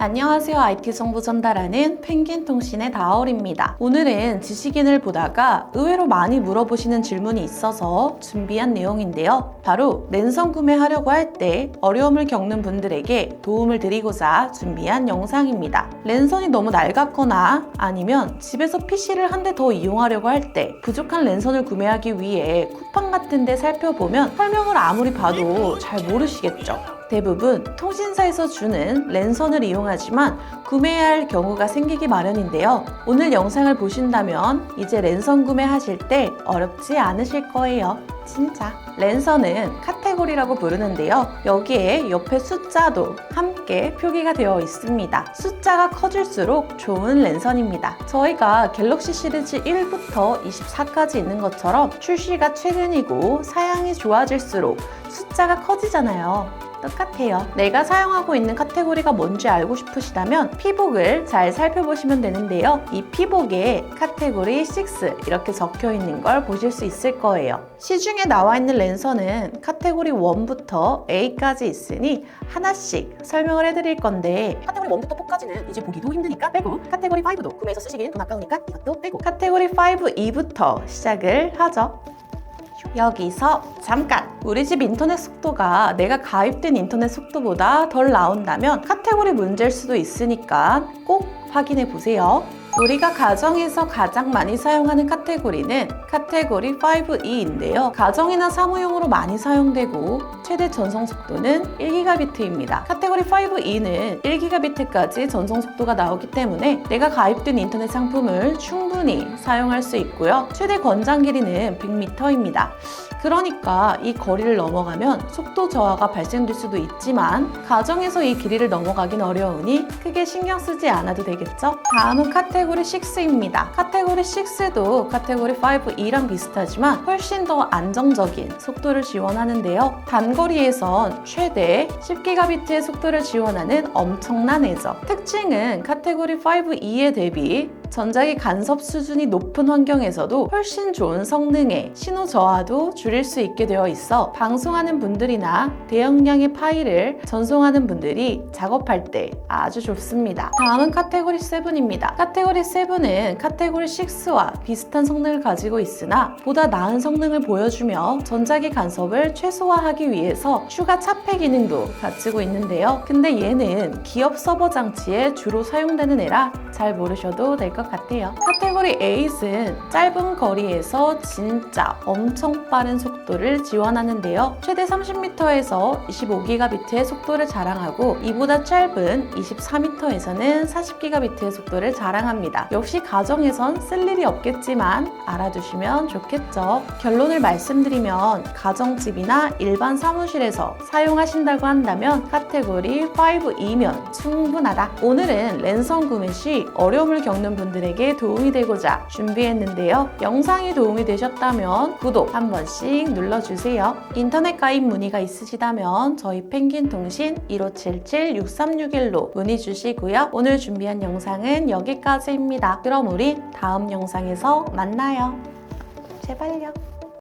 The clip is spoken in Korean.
안녕하세요. IT 정보 전달하는 펭귄 통신의 다얼입니다. 오늘은 지식인을 보다가 의외로 많이 물어보시는 질문이 있어서 준비한 내용인데요. 바로 랜선 구매하려고 할 때 어려움을 겪는 분들에게 도움을 드리고자 준비한 영상입니다. 랜선이 너무 낡았거나 아니면 집에서 PC를 한 대 더 이용하려고 할 때 부족한 랜선을 구매하기 위해 쿠팡 같은 데 살펴보면 설명을 아무리 봐도 잘 모르시겠죠. 대부분 통신사에서 주는 랜선을 이용하지만 구매해야 할 경우가 생기기 마련인데요. 오늘 영상을 보신다면 이제 랜선 구매하실 때 어렵지 않으실 거예요. 진짜. 랜선은 카테고리라고 부르는데요. 여기에 옆에 숫자도 함께 표기가 되어 있습니다. 숫자가 커질수록 좋은 랜선입니다. 저희가 갤럭시 시리즈 1부터 24까지 있는 것처럼 출시가 최근이고 사양이 좋아질수록 숫자가 커지잖아요. 똑같아요. 내가 사용하고 있는 카테고리가 뭔지 알고 싶으시다면 피복을 잘 살펴보시면 되는데요. 이 피복에 카테고리 6 이렇게 적혀 있는 걸 보실 수 있을 거예요. 시중에 나와 있는 랜선은 카테고리 1부터 A까지 있으니 하나씩 설명을 해드릴 건데 카테고리 1부터 4까지는 이제 보기도 힘드니까 빼고 카테고리 5도 구매해서 쓰시긴 돈 아까우니까 이것도 빼고 카테고리 5 2부터 시작을 하죠. 여기서 잠깐! 우리 집 인터넷 속도가 내가 가입된 인터넷 속도보다 덜 나온다면 카테고리 문제일 수도 있으니까 꼭 확인해 보세요. 우리가 가정에서 가장 많이 사용하는 카테고리는 카테고리 5E인데요. 가정이나 사무용으로 많이 사용되고 최대 전송 속도는 1GB입니다. 카테고리 5E는 1GB까지 전송 속도가 나오기 때문에 내가 가입된 인터넷 상품을 충분히 사용할 수 있고요. 최대 권장 길이는 100m입니다. 그러니까 이 거리를 넘어가면 속도 저하가 발생될 수도 있지만 가정에서 이 길이를 넘어가긴 어려우니 크게 신경 쓰지 않아도 되겠죠? 다음은 카테고리 6입니다. 카테고리 6도 카테고리 5E랑 비슷하지만 훨씬 더 안정적인 속도를 지원하는데요. 단거리에선 최대 10gb의 속도를 지원하는 엄청난 애죠. 특징은 카테고리 5E에 대비 전자기 간섭 수준이 높은 환경에서도 훨씬 좋은 성능의 신호 저하도 줄일 수 있게 되어 있어 방송하는 분들이나 대용량의 파일을 전송하는 분들이 작업할 때 아주 좋습니다. 다음은 카테고리 7입니다. 카테고리 7은 카테고리 6와 비슷한 성능을 가지고 있으나 보다 나은 성능을 보여주며 전자기 간섭을 최소화하기 위해서 추가 차폐 기능도 갖추고 있는데요. 근데 얘는 기업 서버 장치에 주로 사용되는 애라 잘 모르셔도 될 것 같아요. 카테고리 8은 짧은 거리에서 진짜 엄청 빠른 속도를 지원하는데요. 최대 30m에서 25GB의 속도를 자랑하고 이보다 짧은 24m에서는 40GB의 속도를 자랑합니다. 역시 가정에선 쓸 일이 없겠지만 알아두시면 좋겠죠. 결론을 말씀드리면 가정집이나 일반 사무실에서 사용하신다고 한다면 카테고리 5E면 충분하다. 오늘은 랜선 구매 시 어려움을 겪는 분 들에게 도움이 되고자 준비했는데요. 영상이 도움이 되셨다면 구독 한 번씩 눌러주세요. 인터넷 가입 문의가 있으시다면 저희 펭귄 통신 1577-6361로 문의 주시고요. 오늘 준비한 영상은 여기까지입니다. 그럼 우린 다음 영상에서 만나요. 제발요.